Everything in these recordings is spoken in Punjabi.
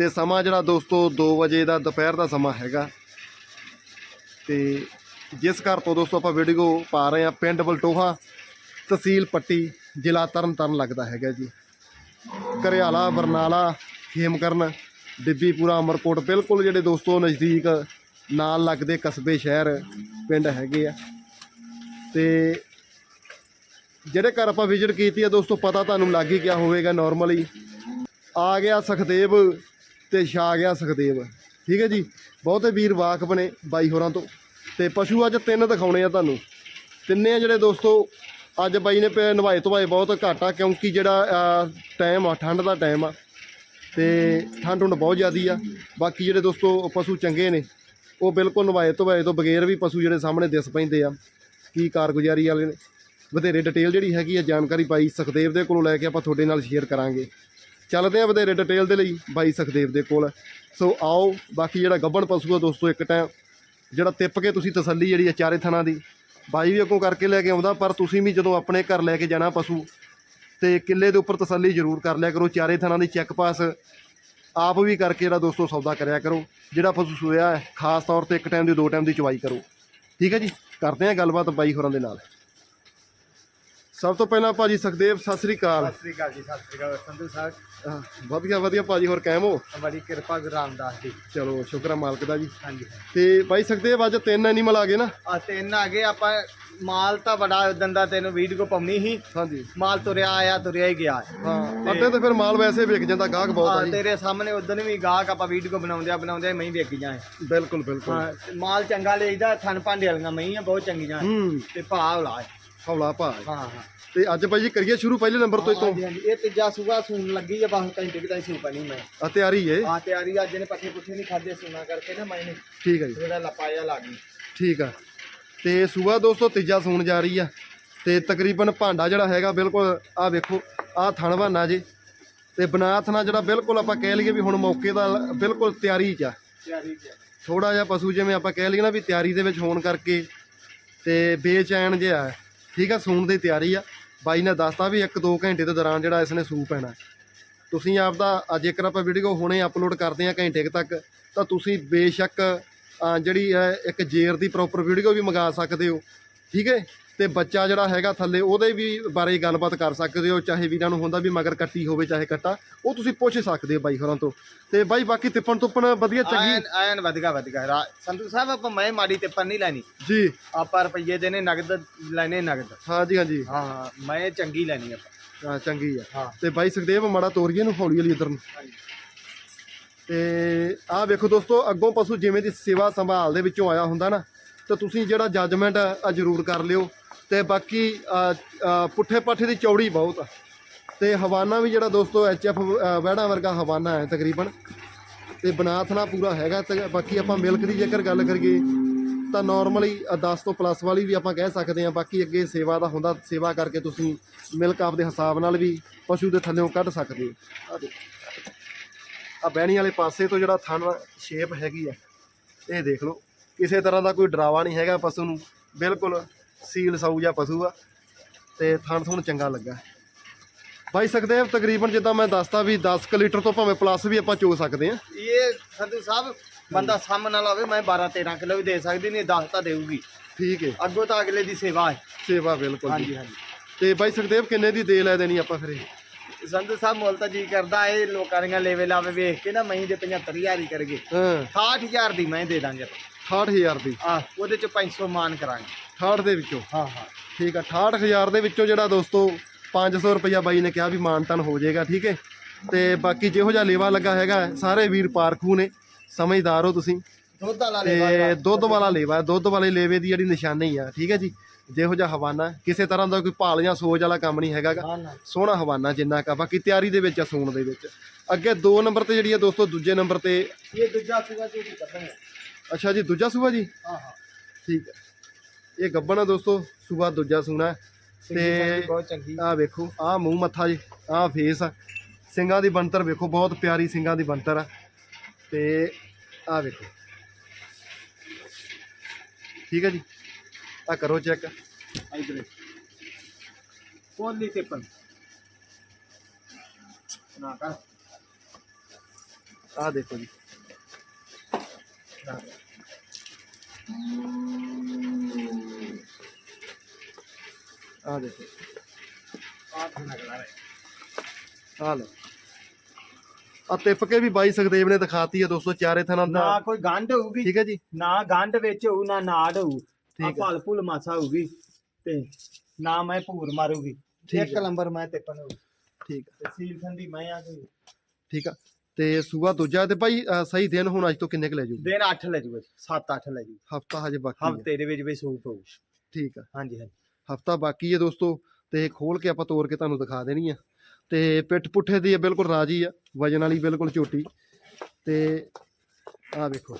ਤੇ ਸਮਾਂ ਜਿਹੜਾ ਦੋਸਤੋ 2 ਵਜੇ ਦਾ ਦੁਪਹਿਰ ਦਾ ਸਮਾਂ ਹੈਗਾ। ਤੇ ਜਿਸ ਘਰ ਤੋਂ ਦੋਸਤੋ ਆਪਾਂ ਵੀਡੀਓ ਪਾ ਰਹੇ ਹਾਂ, ਪਿੰਡ ਬਲਟੋਹਾ, ਤਹਿਸੀਲ ਪੱਟੀ, ਜ਼ਿਲ੍ਹਾ ਤਰਨਤਾਰਨ ਲੱਗਦਾ ਹੈਗਾ ਜੀ। ਘਰਿਆਲਾ ਬਰਨਾਲਾ ਖੇਮਕਰਨ ਡਿੱਬੀਪੁਰਾ, ਅਮਰਕੋਟ, ਬਿਲਕੁਲ ਜਿਹੜੇ ਦੋਸਤੋ ਨਜ਼ਦੀਕ ਨਾਲ ਲੱਗਦੇ ਕਸਬੇ, ਸ਼ਹਿਰ, ਪਿੰਡ ਹੈਗੇ ਆ। ਤੇ ਜਿਹੜੇ ਘਰ ਆਪਾਂ ਵਿਜ਼ਿਟ ਕੀਤੀ ਆ ਦੋਸਤੋ, ਪਤਾ ਤੁਹਾਨੂੰ ਲੱਗ ਹੀ ਗਿਆ ਹੋਵੇਗਾ ਨਾਰਮਲੀ ਆ ਗਿਆ ਸਖਦੇਵ ਤੇ ਛਾ ਗਿਆ ਸੁਖਦੇਵ। ਠੀਕ ਹੈ ਜੀ? ਬਹੁਤੇ ਵੀਰ ਵਾਕਫ ਨੇ ਬਾਈ ਹੋਰਾਂ ਤੋਂ। ਤੇ ਪਸ਼ੂ ਅੱਜ ਤਿੰਨ ਦਿਖਾਉਣੇ ਆ ਤੁਹਾਨੂੰ। ਤਿੰਨੇ ਜਿਹੜੇ ਦੋਸਤੋ, ਅੱਜ ਬਾਈ ਨੇ ਪ- ਨਵਾਏ ਧਵਾਏ ਬਹੁਤ ਘੱਟ ਆ, ਕਿਉਂਕਿ ਜਿਹੜਾ ਟਾਈਮ ਆ, ਠੰਡ ਦਾ ਟਾਈਮ ਆ। ਤੇ ਠੰਡ ਹੁਣ ਬਹੁਤ ਜ਼ਿਆਦੀ ਆ। ਬਾਕੀ ਜਿਹੜੇ ਦੋਸਤੋ, ਪਸ਼ੂ ਚੰਗੇ ਨੇ, ਉਹ ਬਿਲਕੁਲ ਨਵਾਏ ਧਵਾਏ ਤੋਂ ਬਗੈਰ ਵੀ ਪਸ਼ੂ ਜਿਹੜੇ ਸਾਹਮਣੇ ਦਿਸ ਪੈਂਦੇ ਆ। ਕੀ ਕਾਰਗੁਜ਼ਾਰੀ ਵਾਲੇ ਨੇ? ਵਧੇਰੇ ਡਿਟੇਲ ਜਿਹੜੀ ਹੈਗੀ ਆ, ਜਾਣਕਾਰੀ ਬਾਈ ਸੁਖਦੇਵ ਦੇ ਕੋਲੋਂ ਲੈ ਕੇ ਆਪਾਂ ਤੁਹਾਡੇ ਨਾਲ ਸ਼ੇਅਰ ਕਰਾਂਗੇ। ਚੱਲਦੇ ਆ ਵਧੇਰੇ ਡਿਟੇਲ ਦੇ ਲਈ ਬਾਈ ਸੁਖਦੇਵ ਦੇ ਕੋਲ। ਸੋ ਆਓ, ਬਾਕੀ ਜਿਹੜਾ ਗੱਬਣ ਪਸ਼ੂ ਆ ਦੋਸਤੋ, ਇੱਕ ਟਾਈਮ ਜਿਹੜਾ ਤਿੱਪ ਕੇ ਤੁਸੀਂ ਤਸੱਲੀ ਜਿਹੜੀ ਆ ਚਾਰੇ ਥਣਾ ਦੀ, ਬਾਈ ਵੀ ਅੱਗੋਂ ਕਰਕੇ ਲੈ ਕੇ ਆਉਂਦਾ, ਪਰ ਤੁਸੀਂ ਵੀ ਜਦੋਂ ਆਪਣੇ ਘਰ ਲੈ ਕੇ ਜਾਣਾ ਪਸ਼ੂ, ਤੇ ਕਿੱਲੇ ਦੇ ਉੱਪਰ ਤਸੱਲੀ ਜ਼ਰੂਰ ਕਰ ਲਿਆ ਕਰੋ, ਚਾਰੇ ਥਣਾ ਦੀ ਚੈੱਕ ਪਾਸ ਆਪ ਵੀ ਕਰਕੇ ਜਿਹੜਾ ਦੋਸਤੋ ਸੌਦਾ ਕਰਿਆ ਕਰੋ, ਜਿਹੜਾ ਪਸ਼ੂ ਸੋਇਆ ਹੈ, ਖਾਸ ਤੌਰ ਤੇ ਇੱਕ ਟਾਈਮ ਦੀ, ਦੋ ਟਾਈਮ ਦੀ ਚਵਾਈ ਕਰੋ। ਠੀਕ ਹੈ ਜੀ? ਕਰਦੇ ਆ ਗੱਲਬਾਤ ਬਾਈ ਹੋਰਾਂ ਦੇ ਨਾਲ। ਸਭ ਤੋਂ ਪਹਿਲਾਂ ਭਾਜੀ ਸੁਖਦੇਵ ਸਤਿ ਸ੍ਰੀ ਅਕਾਲ। ਸਤਿ ਸ੍ਰੀ ਅਕਾਲ ਜੀ ਸਤਿ ਸ੍ਰੀ ਅਕਾਲ ਸੰਧੂ ਸਾਹਿਬ। ਆਹ, ਵਧੀਆ ਵਧੀਆ ਭਾਜੀ ਹੋਰ ਕਾਇਮ ਹੋ? ਬੜੀ ਕਿਰਪਾ ਗੁਰੂ ਰਾਮਦਾਸ ਦੀ ਚਲੋ ਸ਼ੁਕਰ ਹੈ ਮਾਲਕ ਦਾ ਜੀ। ਹਾਂਜੀ। ਤੇ ਬਾਈ ਸੁਖਦੇਵ ਅੱਜ ਤਿੰਨ ਐਨੀਮਲ ਆ ਗਏ ਨਾ? ਆ ਤਿੰਨ ਆ ਗਏ ਆਪਾਂ ਮਾਲ ਤਾਂ ਬੜਾ ਦੰਦਾ ਤੈਨੂੰ ਵੀਡੀਓ ਪਾਉਣੀ ਸੀ। ਹਾਂਜੀ। ਮਾਲ ਤੁਰਿਆ ਆਇਆ ਤੁਰਿਆ ਹੀ ਗਿਆ। ਹਾਂ ਅੱਡੇ ਤੇ ਫਿਰ ਮਾਲ ਵੈਸੇ ਵਿਕ ਜਾਂਦਾ ਗਾਹਕ ਬਹੁਤ ਆ ਆ ਜੀ। ਤੇਰੇ ਸਾਹਮਣੇ ਉਦੋਂ ਵੀ ਗਾਹਕ ਆਪਾਂ ਵੀਡੀਓ ਬਣਾਉਂਦੇ ਆ ਬਣਾਉਂਦੇ ਮੈਂ ਹੀ ਵੇਖ ਜਾਏ। ਬਿਲਕੁਲ ਬਿਲਕੁਲ। ਹਾਂ ਮਾਲ ਚੰਗਾ ਲਈਦਾ ਥਣ ਭਾਂਡੇ ਵਾਲੀਆਂ ਮਈਆਂ ਬਹੁਤ ਚੰਗੀਆਂ। ਹੂੰ। ਤੇ ਭਾਅ ਲਾ ਹੌਲਾ ਭਾ ਹਾਂ। ਹਾਂ ਤੇ ਅੱਜ ਭਾਈ ਜੀ ਕਰੀਏ ਸ਼ੁਰੂ ਪਹਿਲੇ ਨੰਬਰ ਤੋਂ ਇਤੋਂ ਹਾਂਜੀ ਹਾਂਜੀ। ਇਹ ਤੀਜਾ ਸੂਆ ਸੂਣ ਲੱਗੀ ਆ ਬਸ ਘੰਟੇ ਕਿਤਾ ਸੂ ਪਣੀ ਮੈਂ। ਆ ਤਿਆਰੀ ਏ। ਆ ਤਿਆਰੀ ਅੱਜ ਨੇ ਪੱਠੇ ਪੁੱਠੇ ਨਹੀਂ ਖਾਦੇ ਸੂਣਾ ਕਰਕੇ ਨਾ ਮੈਨੇ ਠੀਕ ਹੈ ਜੀ। ਥੋੜਾ ਲਪਾਇਆ ਲੱਗ ਗਈ। ਠੀਕ ਆ। ਤੇ ਸੂਆ ਦੋਸਤੋ ਤੀਜਾ ਸੂਣ ਜਾ ਰਹੀ ਆ। ਤੇ ਤਕਰੀਬਨ ਭਾਂਡਾ ਜਿਹੜਾ ਹੈਗਾ ਬਿਲਕੁਲ ਆ ਵੇਖੋ ਆ ਥਣ ਬਹਾਨਾ ਜੇ। ਤੇ ਬਨਾਥਨਾ ਜਿਹੜਾ ਬਿਲਕੁਲ ਆਪਾਂ ਕਹਿ ਲਈਏ ਵੀ ਹੁਣ ਮੌਕੇ ਦਾ ਬਿਲਕੁਲ ਤਿਆਰੀ 'ਚ ਆ। ਤਿਆਰੀ ਚ ਥੋੜਾ ਜਿਹਾ ਪਸ਼ੂ ਜਿਵੇਂ ਆਪਾਂ ਕਹਿ ਲਈਏ ਨਾ ਵੀ ਤਿਆਰੀ ਦੇ ਵਿੱਚ ਹੋਣ ਕਰਕੇ ਤੇ ਬੇਚੈਨ ਜਿਹਾ ਹੈ। ਠੀਕ ਆ, ਸੂਣ ਦੀ ਤਿਆਰੀ ਆ। ਬਾਈ ਨੇ ਦੱਸਤਾ ਵੀ 1-2 ਘੰਟੇ ਦੇ ਦੌਰਾਨ ਜਿਹੜਾ ਇਸ ਨੇ ਸੂ ਪੈਣਾ ਤੁਸੀਂ ਆਪਦਾ ਅੱਜ ਜੇਕਰ ਆਪਾਂ ਵੀਡੀਓ ਹੁਣੇ ਅਪਲੋਡ ਕਰਦੇ ਆ ਘੰਟੇ ਤੱਕ। ਤਾਂ ਤੁਸੀਂ ਬੇਸ਼ੱਕ ਜਿਹੜੀ ਹੈ ਇੱਕ ਜੇਰ ਦੀ ਪ੍ਰੋਪਰ ਵੀਡੀਓ ਵੀ ਮੰਗਾ ਸਕਦੇ ਹੋ। ਠੀਕ ਹੈ? ਤੇ ਬੱਚਾ ਜਿਹੜਾ ਹੈਗਾ ਥੱਲੇ ਉਹਦੇ ਵੀ ਬਾਰੇ ਗੱਲਬਾਤ ਕਰ ਸਕਦੇ ਹੋ ਚਾਹੇ ਵੀਰਾਂ ਨੂੰ ਹੁੰਦਾ ਵੀ ਮਗਰ ਕੱਟੀ ਹੋਵੇ ਚਾਹੇ ਕੱਟਾ ਉਹ ਤੁਸੀਂ ਪੁੱਛ ਸਕਦੇ ਹੋ ਬਾਈ ਹੋਰਾਂ ਤੋਂ। ਤੇ ਬਾਈ ਬਾਕੀ ਤਿੱਪਣ ਤੁੱਪਣ ਵਧੀਆ ਚੰਗੀ? ਆਇਨ ਆਇਨ ਵਧਗਾ ਵਧਗਾ ਸੰਧੂ ਸਾਹਿਬ ਆਪਾਂ ਮੈਂ ਮਾੜੀ ਪਰ ਨਹੀਂ ਲੈਣੀ। ਜੀ। ਆਪਾਂ ਰੁਪਈਏ ਦੇਣੇ ਨਗਦ ਲੈਣੇ ਨਗਦ। ਹਾਂਜੀ ਹਾਂਜੀ। ਹਾਂ ਹਾਂ ਮੈਂ ਚੰਗੀ ਲੈਣੀ ਆਪਾਂ ਹਾਂ ਚੰਗੀ ਆ। ਹਾਂ। ਤੇ ਬਾਈ ਸੁਖਦੇਵ ਮਾੜਾ ਤੋਰੀਏ ਨੂੰ ਹੌਲੀ ਹੌਲੀ ਇਧਰ ਨੂੰ। ਤੇ ਆਹ ਵੇਖੋ ਦੋਸਤੋ ਅੱਗੋਂ ਪਸ਼ੂ ਜਿਵੇਂ ਦੀ ਸੇਵਾ ਸੰਭਾਲ ਦੇ ਵਿੱਚੋਂ ਆਇਆ ਹੁੰਦਾ ਨਾ ਤਾਂ ਤੁਸੀਂ ਜਿਹੜਾ ਜੱਜਮੈਂਟ ਆ ਜ਼ਰੂਰ ਕਰ ਲਿਓ। ਤੇ ਬਾਕੀ ਪੁੱਠੇ ਪਾਠੇ ਦੀ ਚੌੜੀ ਬਹੁਤ ਆ। ਤੇ ਹਵਾਨਾ ਵੀ ਜਿਹੜਾ ਦੋਸਤੋ ਐਚਐਫ ਵਹਿੜਾ ਵਰਗਾ ਹਵਾਨਾ ਹੈ ਤਕਰੀਬਨ। ਤੇ ਬਨਾਥਨਾ ਪੂਰਾ ਹੈਗਾ ਤੇ ਬਾਕੀ ਆਪਾਂ ਮਿਲਕ ਦੀ ਜੇਕਰ ਗੱਲ ਕਰੀਏ, ਤਾਂ ਨਾਰਮਲੀ 10 ਤੋਂ ਪਲੱਸ ਵਾਲੀ ਵੀ ਆਪਾਂ ਕਹਿ ਸਕਦੇ ਹਾਂ। ਬਾਕੀ ਅੱਗੇ ਸੇਵਾ ਦਾ ਹੁੰਦਾ, ਸੇਵਾ ਕਰਕੇ ਤੁਸੀਂ ਮਿਲਕ ਆਪਦੇ ਹਿਸਾਬ ਨਾਲ ਵੀ ਪਸ਼ੂ ਦੇ ਥੱਲੇੋਂ ਕੱਢ ਸਕਦੇ ਹੋ। ਆ ਦੇਖੋ। ਆ ਬਹਿਣੀ ਵਾਲੇ ਪਾਸੇ ਤੋਂ ਜਿਹੜਾ ਥਣ ਸ਼ੇਪ ਹੈਗੀ ਆ, ਇਹ ਦੇਖ ਲਓ। ਕਿਸੇ ਤਰ੍ਹਾਂ ਦਾ ਕੋਈ ਡਰਾਵਾ ਨਹੀਂ ਹੈਗਾ ਪਸ਼ੂ ਨੂੰ। ਬਿਲਕੁਲ ਸੀਲ ਸਾਊ ਜਿਹਾ ਪਸ਼ੂ ਆ ਤੇ ਥਣ ਥੁਣ ਚੰਗਾ ਲੱਗਾ। ਬਾਈ ਸਕਦੇਵ ਤਕਰੀਬਨ ਜਿੱਦਾਂ ਮੈਂ ਦੱਸਤਾ ਵੀ 10 ਕੁ ਲੀਟਰ ਤੋਂ ਭਾਵੇਂ ਪਲੱਸ ਵੀ ਆਪਾਂ ਚੋ ਸਕਦੇ ਆ ਇਹ ਸੰਧੂ ਸਾਹਿਬ ਬੰਦਾ ਸਾਹਮਣੇ ਨਾਲ ਆਵੇ ਮੈਂ 12 13 ਕਿਲੋ ਵੀ ਦੇ ਸਕਦੀ ਨਹੀਂ 10 ਤਾਂ ਦੇਊਗੀ। ਠੀਕ ਹੈ ਅੱਗੋਂ ਤਾਂ ਅਗਲੇ ਦੀ ਸੇਵਾ ਹੈ। ਸੇਵਾ ਬਿਲਕੁਲ ਜੀ। ਹਾਂਜੀ ਹਾਂਜੀ। ਤੇ ਬਾਈ ਸੁਖਦੇਵ ਕਿੰਨੇ ਦੀ ਦੇ ਲੈ ਦੇਣੀ ਆਪਾਂ ਫਿਰ ਇਹ? ਸੰਧੂ ਸਾਹਿਬ ਮੁੱਲ ਤਾਂ ਜੀ ਕਰਦਾ ਇਹ ਲੋਕਾਂ ਦੀਆਂ ਲੇਵੇ ਲਾਵੇ ਵੇਖ ਕੇ ਨਾ ਮੈਂ ਦੇ 75000 ਹੀ ਕਰਗੇ। ਹਾਂ। 68000 ਦੀ ਮੈਂ ਦੇ ਦਾਂਗੇ 68000 ਦੀ। ਆ ਉਹਦੇ ਚ 500 ਮਾਨ ਕਰਾਂਗੇ। 68 ਦੇ ਵਿੱਚੋਂ। ਹਾਂ ਹਾਂ। ਠੀਕ ਆ 68000 ਦੇ ਵਿੱਚੋਂ ਜਿਹੜਾ ਦੋਸਤੋ 500 ਰੁਪਇਆ ਬਾਈ ਨੇ ਕਿਹਾ ਵੀ ਮਾਨਤਨ ਹੋ ਜਾਏਗਾ ਠੀਕ ਹੈ? ਤੇ ਬਾਕੀ ਜਿਹੋ ਜਿਹਾ ਲੇਵਾ ਲੱਗਾ ਹੈਗਾ ਸਾਰੇ ਵੀਰ ਪਾਰਖੂ ਨੇ ਸਮਝਦਾਰ ਹੋ ਤੁਸੀਂ। ਦੁੱਧ ਵਾਲਾ ਤੇ ਲੇਵਾ ਦੁੱਧ ਵਾਲਾ ਲੇਵਾ ਦੁੱਧ ਵਾਲੇ ਲੇਵੇ ਦੀ ਜਿਹੜੀ ਨਿਸ਼ਾਨੀ ਆ ਠੀਕ ਹੈ ਜੀ? ਜਿਹੋ ਜਿਹਾ ਹਵਾਨਾ ਕਿਸੇ ਤਰ੍ਹਾਂ ਦਾ ਕੋਈ ਭਾਲ ਜਾਂ ਸੋਚ ਵਾਲਾ ਕੰਮ ਨਹੀਂ ਹੈਗਾ ਗਾ। ਨਾ ਨਾ। ਸੋਹਣਾ ਹਵਾਨਾ ਜਿੰਨਾ ਕਾ ਬਾਕੀ ਤਿਆਰੀ ਦੇ ਵਿੱਚ ਆ ਸੂਣ ਦੇ ਵਿੱਚ। ਅੱਗੇ 2 ਨੰਬਰ ਤੇ ਜਿਹੜੀ ਆ ਦੋਸਤੋ ਦੂਜੇ ਨੰਬਰ ਤੇ ਇਹ ਦੂਜਾ ਸੂਆ ਜੋ ਕੱਢਣਾ ਅੱਛਾ ਜੀ ਦੂਜਾ ਸੂਆ ਜੀ? ਹਾਂ ਹਾਂ। ਠੀਕ ਹੈ ਇਹ ਗੱਬਣ ਆ ਦੋਸਤੋ ਸੂਆ ਦੂਜਾ ਸੂਣਾ। ਤੇ ਬਹੁਤ ਚੰਗੀ। ਆਹ ਵੇਖੋ ਆਹ ਮੂੰਹ ਮੱਥਾ ਜੀ ਆਹ ਫੇਸ ਆ। ਸਿੰਘਾਂ ਦੀ ਬੰਤਰ ਵੇਖੋ ਬਹੁਤ ਪਿਆਰੀ ਸਿੰਘਾਂ ਦੀ ਬੰਤਰ ਆ। ਤੇ ਆਹ ਵੇਖੋ। ਠੀਕ ਹੈ ਜੀ? ਆ ਕਰੋ ਚੈੱਕ ਇਧਰ ਕੋਲ ਤੇ ਪਨ ਨਾ ਕਰ। ਦੇਖੋ ਜੀ। ਨਾ। ਆਹ ਦੇਖੋ। ਆਠ ਨਾ ਕਰਾ ਆਹ ਲਓ। ਆ ਟਿਪ ਕੇ ਵੀ ਬਾਈ ਸੁਖਦੇਵ ਨੇ ਦਿਖਾਤੀ ਆ ਦੋਸਤੋ ਚਾਰੇ ਥਾਂ ਨਾ ਦਾ ਕੋਈ ਗੰਢ ਹੋਊਗੀ। ਠੀਕ ਹੈ ਜੀ। ਨਾ ਗੰਢ ਵਿੱਚ ਹੋਊ ਨਾ ਨਾੜ ਹੋਊ। ਆ ਹੈ। ਭਲ ਭੁਲ ਮਾਸਾ ਹੋਊਗੀ ਤੇ ਨਾ ਮੈਂ ਭੂਰ ਮਾਰੂਗੀ। ਠੀਕ ਇੱਕ ਹੈ। ਨੰਬਰ ਮੈਂ ਤੇ ਪਨ ਠੀਕ ਆ ਤੇ ਸੀਲ ਖੰਦੀ ਮੈਂ ਆ ਕੋਈ ਠੀਕ ਆ। ਤੇ ਸੂਆ ਦੂਜਾ ਤੇ ਭਾਈ ਅ, ਸਹੀ ਦਿਨ ਹੁਣ ਅੱਜ ਤੋਂ ਕਿੰਨੇ ਕੁ ਲੈ ਜੂ ਦਿਨ 8 ਲੈ ਜੂਗਾ 7 8 ਲੈ ਜੂ ਹਫਤਾ ਹਜੇ ਬਾਕੀ ਹਫ਼ਤੇ ਦੇ ਵਿੱਚ ਵੀ ਸੂਪ ਹੋਊ। ਠੀਕ ਆ। ਹਾਂਜੀ ਹਾਂਜੀ। ਹਫਤਾ ਬਾਕੀ ਹੈ ਦੋਸਤੋ ਤੇ ਖੋਲ ਕੇ ਆਪਾਂ ਤੋੜ ਕੇ ਤੁਹਾਨੂੰ ਦਿਖਾ ਦੇਣੀ ਆ। ਤੇ ਪਿੱਠ ਪੁੱਠੇ ਦੀ ਬਿਲਕੁਲ ਰਾਜੀ ਆ ਵਜਨ ਵਾਲੀ ਬਿਲਕੁਲ ਝੋਟੀ। ਤੇ ਆਹ ਵੇਖੋ।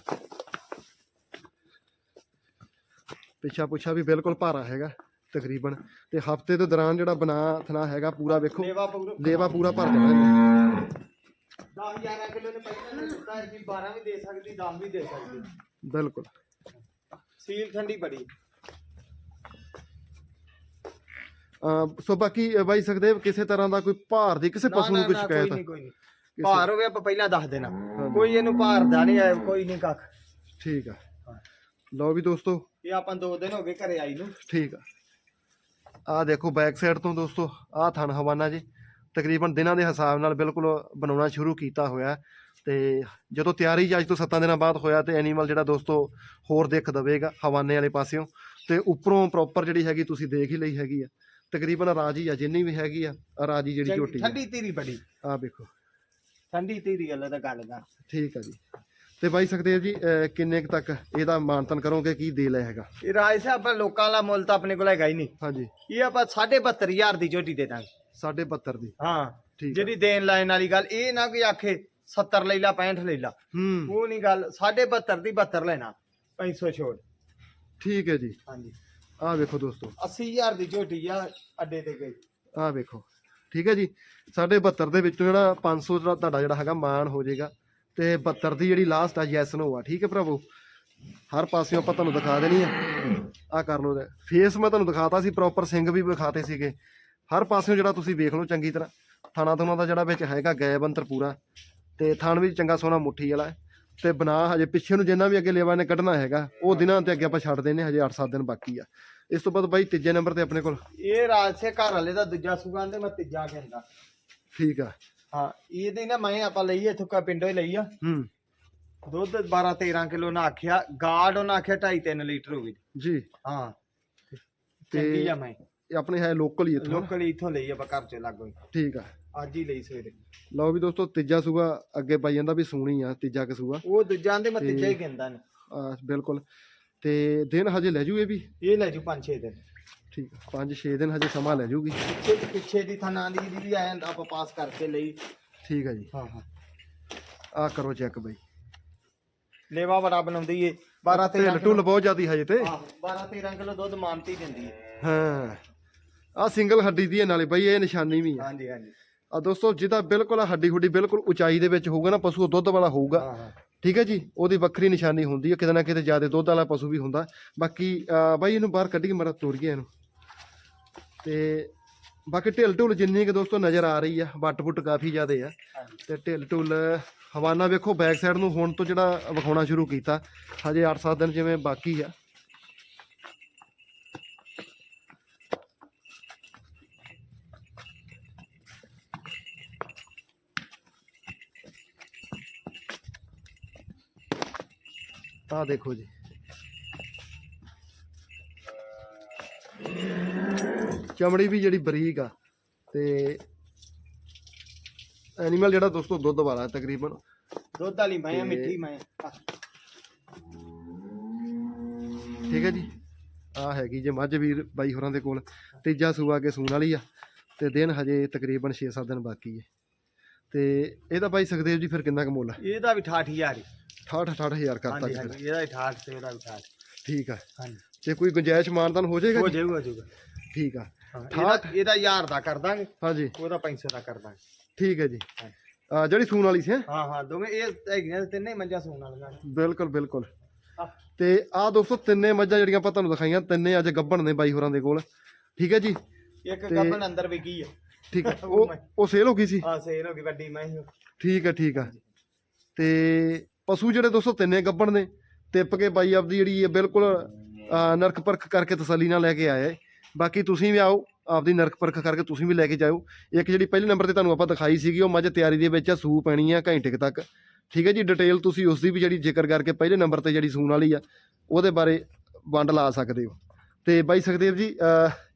ਪਿੱਛਾ ਪੁੱਛਾ ਵੀ ਬਿਲਕੁਲ ਭਾਰਾ ਹੈਗਾ ਤਕਰੀਬਨ। ਤੇ ਹਫ਼ਤੇ ਦੇ ਦੌਰਾਨ ਜਿਹੜਾ ਬਣਾ ਥਣਾ ਹੈਗਾ ਪੂਰਾ ਵੇਖੋ ਲੇਵਾ ਪੂਰਾ ਭਰ ਜਾਣਾ ਇਹਨੇ। 10 11 ਕਿਲੋ ਨੇ ਪਹਿਲਾਂ ਨੇ ਦਿੱਤਾ ਹੈ ਵੀ 12 ਵੀ ਦੇ ਸਕਦੀ 10 ਵੀ ਦੇ ਸਕਦੀ। ਬਿਲਕੁਲ। ਸੀਲ ਠੰਡੀ ਬੜੀ। ਅਹ ਸੋ ਬਾਕੀ ਅਹ ਬਾਈ ਸਕਦੇ ਕਿਸੇ ਤਰ੍ਹਾਂ ਦਾ ਕੋਈ ਭਾਰ ਦੀ ਕਿਸੇ ਪਸ਼ੂ ਨੂੰ ਕੋਈ ਸ਼ਿਕਾਇਤ? ਨਹੀਂ ਕੋਈ ਨਹੀਂ ਭਾਰ ਹੋਵੇ ਆਪਾਂ ਪਹਿਲਾਂ ਦੱਸ ਦੇਣਾ। ਕੋਈ ਇਹਨੂੰ ਭਾਰ ਦਾ ਨਹੀਂ ਆਇਆ ਕੋਈ ਨਹੀਂ ਕੱਖ। ਠੀਕ ਆ। ਹਾਂ। ਲਓ ਵੀ ਦੋਸਤੋ। ਇਹ ਆਪਾਂ ਦੋ ਦਿਨ ਹੋ ਗਏ ਘਰੇ ਆਈ ਨੂੰ। ਠੀਕ ਆ। ਆ ਦੇਖੋ ਬੈਕ ਸਾਈਡ ਤੋਂ ਦੋਸਤੋ ਆ ਥਣ ਹਵਾਨਾ ਜੀ। ਤਕਰੀਬਨ ਦਿਨਾਂ ਦੇ ਹਿਸਾਬ ਨਾਲ ਬਿਲਕੁਲ ਬਣਾਉਣਾ ਸ਼ੁਰੂ ਕੀਤਾ ਹੋਇਆ ਹੈ। ਤੇ ਜਦੋਂ ਤਿਆਰੀ ਅੱਜ ਤੋਂ 7 ਦਿਨਾਂ ਬਾਅਦ ਹੋਇਆ ਤੇ ਐਨੀਮਲ ਜਿਹੜਾ ਦੋਸਤੋ ਹੋਰ ਦਿੱਖ ਦਵੇਗਾ ਹਵਾਨੇ ਵਾਲੇ ਪਾਸਿਓਂ। ਤੇ ਉੱਪਰੋਂ ਪ੍ਰੋਪਰ ਜਿਹੜੀ ਹੈਗੀ ਤੁਸੀਂ ਦੇਖ ਹੀ ਲਈ ਹੈਗੀ ਆ। ਤਕਰੀਬਨ ਰਾਜੀ ਆ ਜਿੰਨੀ ਵੀ ਹੈਗੀ ਆ ਰਾਜੀ ਜਿਹੜੀ ਚੰਗੀ- ਝੋਟੀ ਆ। ਠੰਡੀ ਤੀਰੀ ਬੜੀ। ਆ ਵੇਖੋ। ਠੰਡੀ ਤੀਰੀ ਗੱਲ ਦਾ ਗੱਲ ਦਾ ਠੀਕ ਆ ਜੀ। ਤੇ ਬਾਈ ਸੁਖਦੇਵ ਜੀ ਅਹ ਕਿੰਨੇ ਕੁ ਤੱਕ ਇਹਦਾ ਮਾਨਤਨ ਕਰੋਗੇ ਕੀ ਦੇ ਲੈ ਹੈਗਾ? ਇਹ ਰਾਜ ਸਾਹਿਬ ਆਪਾਂ ਲੋਕਾਂ ਵਾਲਾ ਮੁੱਲ ਤਾਂ ਆਪਣੇ ਕੋਲ ਹੈਗਾ ਹੀ ਨਹੀਂ। ਹਾਂਜੀ। ਇਹ ਆਪਾਂ 72500 ਦੀ ਝੋਟੀ ਦੇ ਦਾਂਗੇ। 72 ਦੀ। ਹਾਂ। ਠੀਕ ਆ। ਜਿਹੜੀ ਦੇਣ ਲੈਣ ਵਾਲੀ ਗੱਲ ਇਹ ਨਾ ਕੋਈ ਆਖੇ 70 ਲੈ ਲਾ 65 ਲੈ ਲਾ। ਹੂੰ। ਉਹ ਨਹੀਂ ਗੱਲ 725 ਦੀ 72 ਲੈਣਾ 500 ਛੋੜ ਠੀਕ ਹੈ ਜੀ। ਹਾਂਜੀ। ਆਹ ਵੇਖੋ ਦੋਸਤੋ। 80000 ਦੀ ਝੋਟੀ ਆ ਅੱਡੇ ਤੇ ਗਈ। ਆਹ ਵੇਖੋ। ਠੀਕ ਹੈ ਜੀ। ਸਾਡੇ 72 ਦੇ ਵਿੱਚੋਂ ਜਿਹੜਾ 500 ਦਾ ਤੁਹਾਡਾ ਜਿਹੜਾ ਹੈਗਾ ਮਾਨ ਹੋ ਜਾਏਗਾ ਤੇ 72 ਦੀ ਜਿਹੜੀ ਲਾਸਟ ਆ ਯੈਸ ਨੋ ਆ। ਠੀਕ ਹੈ ਭਰਾਵੋ। ਹਰ ਪਾਸਿਓਂ ਆਪਾਂ ਤੁਹਾਨੂੰ ਦਿਖਾ ਦੇਣੀ ਆ। ਆਹ ਕਰ ਲਓ। ਫੇਸ ਮੈਂ ਤੁਹਾਨੂੰ ਦਿਖਾਤਾ ਸੀ ਪ੍ਰੋਪਰ ਸਿੰਘ ਵੀ ਵਿਖਾਤੇ ਸੀਗੇ। ਹਰ ਪਾਸਿਓਂ ਜਿਹੜਾ ਤੁਸੀਂ ਵੇਖ ਲਓ ਚੰਗੀ ਤਰ੍ਹਾਂ। ਥਾਣਾ ਥੁਣਾ ਦਾ ਜਿਹੜਾ ਵਿੱਚ ਹੈਗਾ ਗੈਬ ਅੰਤਰ ਪੂਰਾ। ਤੇ ਥਾਣ ਵੀ ਚੰਗਾ ਸੋਹਣਾ ਮੁੱਠੀ ਵਾਲਾ ਹੈ। ਤੇ ਬਣਾ ਹਜੇ ਪਿੱਛੇ ਨੂੰ ਜਿੰਨਾ ਵੀ ਅੱਗੇ ਲੇਵਾ ਨੇ ਕੱਢਣਾ ਹੈਗਾ ਉਹ ਦਿਨਾਂ ਤੇ ਅੱਗੇ ਆਪਾਂ ਛੱਡ ਦੇਣੇ ਹਜੇ 8-7 ਦਿਨ ਬਾਕੀ ਆ। ਇਸ ਤੋਂ ਬਾਅਦ ਬਾਈ ਤੀਜੇ ਨੰਬਰ ਤੇ ਆਪਣੇ ਕੋਲ। ਇਹ ਰਾਜ ਸੇ ਘਰ ਵਾਲੇ ਦਾ ਦੂਜਾ ਸੁਗਾਂ ਤੇ ਮੈਂ ਤੀਜਾ ਕਹਿੰਦਾ। ਠੀਕ ਆ। ਹਾਂ ਇਹਦੇ ਨਾ ਮੈਂ ਆਪਾਂ ਲਈ ਇੱਥੋਂ ਕਾ ਪਿੰਡੋਂ ਹੀ ਲਈ ਆ। ਹੂੰ। ਦੁੱਧ 12 13 ਕਿਲੋ ਨਾ ਆਖਿਆ ਗਾਰਡ ਉਹਨਾਂ ਆਖਿਆ 2.5 3 ਲੀਟਰ ਹੋ ਗਈ ਜੀ। ਹਾਂ। ਤੇ ਚੰਗੀ ਆ ਮੈਂ। ਇਹ ਆਪਣੇ ਹੈ ਲੋਕਲ ਹੀ ਇੱਥੋਂ? ਲੋਕਲ ਇੱਥੋਂ ਲਈ ਆਪਾਂ ਘਰ ਚ ਲੱਗੋ ਠੀਕ ਆ। ਅੱਜ ਹੀ ਲਈ ਸਵੇਰੇ। ਲਓ ਵੀ ਦੋਸਤੋ ਤੀਜਾ ਸੂਆ ਅੱਗੇ ਪਾਈ ਜਾਂਦਾ ਵੀ ਸੂਣੀ ਆ ਤੀਜਾ ਕਸੂਆ ਉਹ ਦੂਜਾ ਦੇ ਮੈਂ ਤੀਜਾ ਹੀ ਕਹਿੰਦਾ ਨੇ ਆ ਬਿਲਕੁਲ। ਤੇ ਦਿਨ ਹਜੇ ਲੈ ਜੂ ਇਹ ਵੀ? ਇਹ ਲੈ ਜੂ 5 6 ਦਿਨ। ਠੀਕ 5-6 ਦਿਨ ਹਜੇ ਸਮਾਂ ਲੈ ਜੂਗੀ। ਪਿੱਛੇ ਪਿੱਛੇ ਦੀ ਥਾਂ ਦੀ ਦੀ ਵੀ ਆਇਆ ਆਪਾਂ ਪਾਸ ਕਰਕੇ ਲਈ। ਠੀਕ ਆ ਜੀ। ਹਾਂ ਹਾਂ। ਆ ਕਰੋ ਚੈੱਕ ਬਈ। ਲੇਵਾ ਬੜਾ ਬਣਾਉਂਦੀ ਏ। 12 ਢਿੱਲ 13 ਢੁੱਲ ਬਹੁਤ ਜ਼ਿਆਦੀ ਹਜੇ ਤੇ। ਹਾਂ 12 13 ਕਿਲੋ ਦੁੱਧ ਮਾਨਤੀ ਦਿੰਦੀ ਏ। ਹਾਂ। ਆ ਸਿੰਗਲ ਹੱਡੀ ਦੀ ਹੈ ਨਾਲੇ ਬਈ ਇਹ ਨਿਸ਼ਾਨੀ ਵੀ ਆ। ਹਾਂਜੀ ਹਾਂਜੀ। ਆ ਦੋਸਤੋ ਜਿਹਦਾ ਬਿਲਕੁਲ ਹੱਡੀ ਹੁੱਡੀ ਬਿਲਕੁਲ ਉਚਾਈ ਦੇ ਵਿੱਚ ਹੋਊਗਾ ਨਾ ਪਸ਼ੂ ਦੁੱਧ ਵਾਲਾ ਹੋਊਗਾ। ਠੀਕ ਹੈ ਜੀ? ਉਹਦੀ ਵੱਖਰੀ ਨਿਸ਼ਾਨੀ ਹੁੰਦੀ ਹੈ ਕਿਤੇ ਨਾ ਕਿਤੇ ਜ਼ਿਆਦਾ ਦੁੱਧ ਵਾਲਾ ਪਸ਼ੂ ਵੀ ਹੁੰਦਾ। ਬਾਕੀ ਬਾਈ ਇਹਨੂੰ ਬਾਹਰ ਕੱਢੀ ਮੜਾ ਤੋਰੀਏ ਇਹਨੂੰ। ਤੇ ਬਾਕੀ ਢਿੱਲ ਢੁੱਲ ਜਿੰਨੀ ਕਿ ਦੋਸਤੋ ਨਜ਼ਰ ਆ ਰਹੀ ਆ ਵੱਟ ਫੁੱਟ ਕਾਫੀ ਜ਼ਿਆਦੇ ਆ। ਤੇ ਢਿੱਲ ਢੁੱਲ ਹਵਾਨਾ ਵੇਖੋ ਬੈਕ ਸਾਈਡ ਨੂੰ ਹੁਣ ਤੋਂ ਜਿਹੜਾ ਵਿਖਾਉਣਾ ਸ਼ੁਰੂ ਕੀਤਾ ਹਜੇ 8-7 ਦਿਨ ਜਿਵੇਂ ਬਾਕੀ ਆ। ਆਹ ਦੇਖੋ ਜੀ। ਚਮੜੀ ਵੀ ਜਿਹੜੀ ਬਰੀਕ ਆ ਤੇ ਐਨੀਮਲ ਜਿਹੜਾ ਦੋਸਤੋ ਦੁੱਧ ਵਾਲਾ ਤਕਰੀਬਨ। ਦੁੱਧ ਵਾਲੀ ਮੈਂ ਆ, ਮਿੱਠੀ ਮੈਂ ਆ। ਠੀਕ ਹੈ ਜੀ। ਆ ਹੈਗੀ ਜੇ ਮੱਝ ਵੀਰ ਬਾਈ ਹੋਰਾਂ ਦੇ ਕੋਲ। ਤੀਜਾ ਸੂਆ ਕੇ ਸੂਣ ਵਾਲੀ ਆ ਤੇ ਦਿਨ ਹਜੇ ਤਕਰੀਬਨ 6-7 ਦਿਨ ਬਾਕੀ ਹੈ। ਤੇ ਇਹਦਾ ਬਾਈ ਸੁਖਦੇਵ ਜੀ ਫਿਰ ਕਿੰਨਾ ਕੁ ਮੁੱਲ ਆ? ਇਹਦਾ ਵੀ 68000 ਹੀ। 68 68000 ਕਰਤਾ ਹਾਂਜੀ ਹਾਂਜੀ ਇਹਦਾ ਵੀ 68 ਤੇ ਉਹਦਾ ਵੀ 68 ਠੀਕ ਆ। ਹਾਂਜੀ। ਤੇ ਕੋਈ ਗੁੰਜਾਇਸ਼ ਮਾਨਤਾਨ ਹੋ ਜਾਏਗਾ ਹੋ ਜੀ? ਜਾਊਗਾ ਹੋ ਜਾਊਗਾ। ਠੀਕ ਆ। ਹਾਂ, ਇਹਦਾ ਇਹਦਾ 1000 ਦਾ ਕਰ ਦਾਂਗੇ। ਹਾਂਜੀ। ਉਹਦਾ 500 ਦਾ ਕਰ ਦਾਂਗੇ। ਠੀਕ ਹੈ ਜੀ। ਹਾਂ। ਆ ਜਿਹੜੀ ਸੂਣ ਵਾਲੀ ਸੀ ਹੈਂ? ਹਾਂ ਹਾਂ ਦੋਵੇਂ ਇਹ ਹੈਗੀਆਂ ਤਿੰਨੇ ਮੰਜਾ ਸੋਣ ਵਾਲੀਆਂ ਨੇ। ਬਿਲਕੁਲ ਬਿਲਕੁਲ। ਹਾਂ। ਤੇ ਆ ਦੋਸਤੋ ਤਿੰਨੇ ਮੱਝਾਂ ਜਿਹੜੀਆਂ ਆਪਾਂ ਤੁਹਾਨੂੰ ਦਿਖਾਈਆਂ ਤਿੰਨੇ ਅੱਜ ਗੱਭਣ ਨੇ ਬਾਈ ਹੋਰਾਂ ਦੇ ਕੋਲ। ਠੀਕ ਹੈ ਜੀ? ਇੱਕ ਗੱਬਨ ਅੰਦਰ ਵਿਕੀ ਹੈ ਠੀਕ ਹੈ ਉਹ ਉਹ ਸੇਲ ਹੋ ਗਈ ਸੀ? ਆ ਸੇਲ ਹੋ ਗਈ ਵੱਡੀ ਮੈਂ ਹੀ ਠੀਕ ਹੈ ਠੀਕ ਆ। ਤੇ ਪਸ਼ੂ ਜਿਹੜੇ ਦੋਸਤੋ ਤਿੰਨੇ ਗੱਭਣ ਨੇ ਟਿੱਪ ਕੇ ਬਾਈ ਆਪਦੀ ਜਿਹੜੀ ਹੈ ਬਿਲਕੁਲ ਨਰਕ ਪਰਖ ਕਰਕੇ ਤਸੱਲੀ ਨਾਲ ਲੈ ਕੇ ਆਇਆ ਹੈ ਬਾਕੀ ਤੁਸੀਂ ਵੀ ਆਓ ਆਪਦੀ ਨਰਕ ਪਰਖ ਕਰਕੇ ਤੁਸੀਂ ਵੀ ਲੈ ਕੇ ਜਾਓ ਇੱਕ ਜਿਹੜੀ ਪਹਿਲੇ ਨੰਬਰ ਤੇ ਤੁਹਾਨੂੰ ਆਪਾਂ ਦਿਖਾਈ ਸੀਗੀ ਉਹ ਮੱਝ ਤਿਆਰੀ ਦੇ ਵਿੱਚ ਆ ਸੂ ਪੈਣੀ ਆ ਘੰਟੇ ਤੱਕ। ਠੀਕ ਹੈ ਜੀ ਡਿਟੇਲ ਤੁਸੀਂ ਉਸ ਦੀ ਵੀ ਜਿਹੜੀ ਜ਼ਿਕਰ ਕਰਕੇ ਪਹਿਲੇ ਨੰਬਰ ਤੇ ਜਿਹੜੀ ਸੂਣ ਵਾਲੀ ਆ ਉਹਦੇ ਬਾਰੇ ਵੰਡ ਲਾ ਸਕਦੇ ਹੋ। ਤੇ ਬਾਈ ਸੁਖਦੇਵ ਜੀ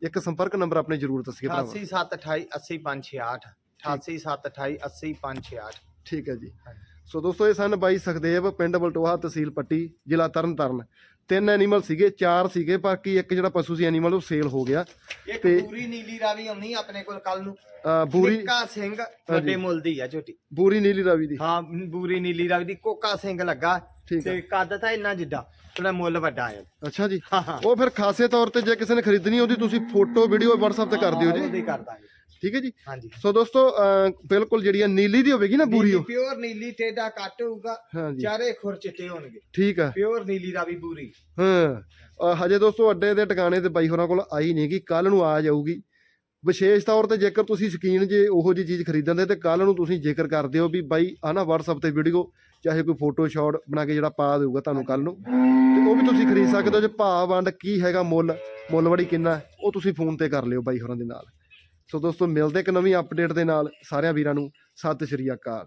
ਇੱਕ ਸੰਪਰਕ ਨੰਬਰ ਆਪਣੇ ਜ਼ਰੂਰ ਦੱਸਿਓ ਭਰਾਵਾ। 8728 80568 88728 80568 ਠੀਕ ਹੈ ਜੀ। ਸੋ ਦੋਸਤੋ ਇਹ ਸਨ ਬਾਈ ਸੁਖਦੇਵ ਪਿੰਡ ਬਲਟੋਹਾ ਤਹਿਸੀਲ ਪੱਟੀ ਜ਼ਿਲ੍ਹਾ ਤਰਨਤਾਰਨ। ਤਿੰਨ ਐਨੀਮਲ ਸੀਗੇ ਚਾਰ ਸੀਗੇ ਬਾਕੀ ਇੱਕ ਜਿਹੜਾ ਪਸ਼ੂ ਸੀ ਐਨੀਮਲ ਉਹ ਸੇਲ ਹੋ ਗਿਆ। ਇੱਕ ਤੇ- ਪੂਰੀ ਨੀਲੀ ਰਾਵੀ ਆਉਣੀ ਆਪਣੇ ਕੋਲ ਕੱਲ ਨੂੰ। ਬੂਰੀ ਨਿੱਕਾ ਸਿੰਘ ਵੱਡੇ ਮੁੱਲ ਦੀ ਆ ਝੋਟੀ। ਬੂਰੀ ਨੀਲੀ ਰਾਵੀ ਦੀ। ਹਾਂ ਬੂਰੀ ਨੀਲੀ ਰਾਵੀ ਦੀ ਕੋਕਾ ਸਿੰਘ ਲੱਗਾ। ਠੀਕ ਤੇ ਕੱਦ ਤਾਂ ਇੰਨਾ ਜਿੱਡਾ ਥੋੜਾ ਮੁੱਲ ਵੱਡਾ ਆ। ਅੱਛਾ ਜੀ। ਹਾਂ ਹਾਂ। ਉਹ ਫਿਰ ਖਾਸੇ ਤੌਰ ਤੇ ਜੇ ਕਿਸੇ ਨੇ ਖਰੀਦਣੀ ਉਹਦੀ ਤੁਸੀਂ ਫੋਟੋ ਵੀਡੀਓ WhatsApp ਤੇ ਕਰ ਦਿਓ ਜੀ। ਉਹਦੀ ਕਰ ਦਾਂਗੇ। ਠੀਕ ਹੈ ਜੀ? ਹਾਂਜੀ। ਸੋ ਦੋਸਤੋ ਅਹ ਬਿਲਕੁਲ ਜਿਹੜੀ ਆ ਨੀਲੀ ਦੀ ਹੋਵੇਗੀ ਨਾ ਬੂਰੀ ਉਹ। ਪਿਓਰ ਨੀਲੀ ਟੇਡਾ ਕੱਟ ਹੋਊਗਾ। ਹਾਂਜੀ। ਚਾਰੇ ਖੁਰ ਚਿੱਟੇ ਹੋਣਗੇ। ਠੀਕ ਆ। ਪਿਓਰ ਨੀਲੀ ਰਾਵੀ ਬੂਰੀ। ਹਾਂ। ਅਹ ਹਜੇ ਦੋਸਤੋ ਅੱਡੇ ਦੇ ਟਿਕਾਣੇ ਤੇ ਬਾਈ ਹੋਰਾਂ ਕੋਲ ਆਈ ਨਹੀਂ ਕਿ ਕੱਲ ਨੂੰ ਆ ਜਾਊਗੀ। ਵਿਸ਼ੇਸ਼ ਤੌਰ ਤੇ ਜੇਕਰ ਤੁਸੀਂ ਸ਼ਕੀਨ ਜੇ ਉਹੋ ਜੀ ਚੀਜ਼ ਖਰੀਦਣ ਦੇ ਤੇ ਕੱਲ ਨੂੰ ਤੁਸੀਂ ਜ਼ਿਕਰ ਕਰ ਦਿਓ ਵੀ ਬਾਈ ਆ ਨਾ WhatsApp ਤੇ ਵੀਡੀਓ ਚਾਹੇ ਕੋਈ ਫੋਟੋ ਸ਼ਾਟ ਬਣਾ ਕੇ ਜਿਹੜਾ ਪਾ ਦੇਊਗਾ ਤੁਹਾਨੂੰ ਕੱਲ ਨੂੰ ਤੇ ਉਹ ਵੀ ਤੁਸੀਂ ਖਰੀਦ ਸਕਦੇ ਹੋ। ਜੇ ਭਾਅ ਵੰਡ ਕੀ ਹੈਗਾ ਮੁੱਲ ਮੁੱਲ ਵੜੀ ਕਿੰਨਾ ਹੈ, ਉਹ ਤੁਸੀਂ ਫੋਨ ਤੇ ਕਰ ਲਿਓ ਬਾਈ ਹੋਰਾਂ ਦੇ ਨਾਲ। ਸੋ ਦੋਸਤੋ ਮਿਲਦੇ ਇੱਕ ਨਵੀਂ ਅਪਡੇਟ ਦੇ ਨਾਲ ਸਾਰਿਆਂ ਵੀਰਾਂ ਨੂੰ। ਸਤਿ ਸ਼੍ਰੀ ਅਕਾਲ।